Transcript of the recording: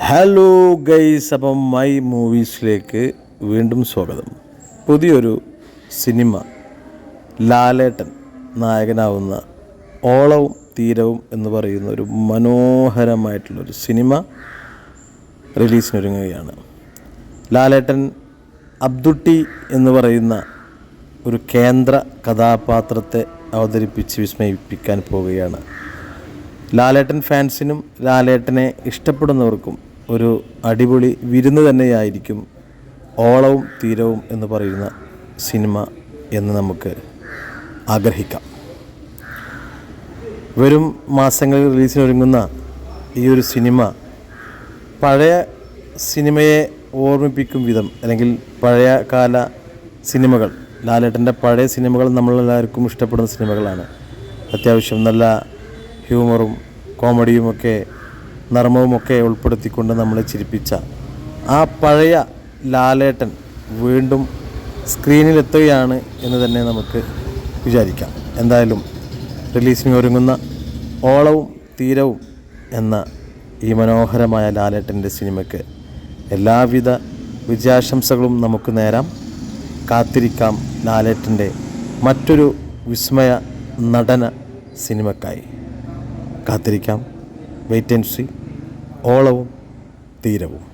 Hello guys അപ്പം my മൂവീസിലേക്ക് വീണ്ടും സ്വാഗതം. പുതിയൊരു സിനിമ. ലാലേട്ടൻ നായകനാവുന്ന ഓളവും തീരവും എന്ന് പറയുന്ന ഒരു മനോഹരമായിട്ടുള്ളൊരു സിനിമ റിലീസിനൊരുങ്ങുകയാണ്. ലാലേട്ടൻ അബ്ദുട്ടി എന്ന് പറയുന്ന ഒരു കേന്ദ്ര കഥാപാത്രത്തെ അവതരിപ്പിച്ച് വിസ്മയിപ്പിക്കാൻ പോവുകയാണ്. ലാലേട്ടൻ ഫാൻസിനും ലാലേട്ടനെ ഇഷ്ടപ്പെടുന്നവർക്കും ഒരു അടിപൊളി വിരുന്ന് തന്നെയായിരിക്കും ഓളവും തീരവും എന്ന് പറയുന്ന സിനിമ എന്ന് നമുക്ക് ആഗ്രഹിക്കാം. വരും മാസങ്ങളിൽ റിലീസിനൊരുങ്ങുന്ന ഈ ഒരു സിനിമ പഴയ സിനിമയെ ഓർമ്മിപ്പിക്കും വിധം അല്ലെങ്കിൽ പഴയ കാല സിനിമകൾ ലാലേട്ടന്റെ പഴയ സിനിമകൾ നമ്മളെല്ലാവർക്കും ഇഷ്ടപ്പെടുന്ന സിനിമകളാണ്. അത്യാവശ്യം നല്ല ഹ്യൂമറും കോമഡിയുമൊക്കെ നർമ്മവുമൊക്കെ ഉൾപ്പെടുത്തിക്കൊണ്ട് നമ്മളെ ചിരിപ്പിച്ച ആ പഴയ ലാലേട്ടൻ വീണ്ടും സ്ക്രീനിലെത്തുകയാണ് എന്ന് തന്നെ നമുക്ക് വിചാരിക്കാം. എന്തായാലും റിലീസിന് ഒരുങ്ങുന്ന ഓളവും തീരവും എന്ന ഈ മനോഹരമായ ലാലേട്ടന്റെ സിനിമയ്ക്ക് എല്ലാവിധ വിജയാശംസകളും നമുക്ക് നേരാം. കാത്തിരിക്കാം ലാലേട്ടന്റെ മറ്റൊരു വിസ്മയ നടന സിനിമക്കായി കാത്തിരിക്കാം. Wait and see. ഓളവും തീരവും.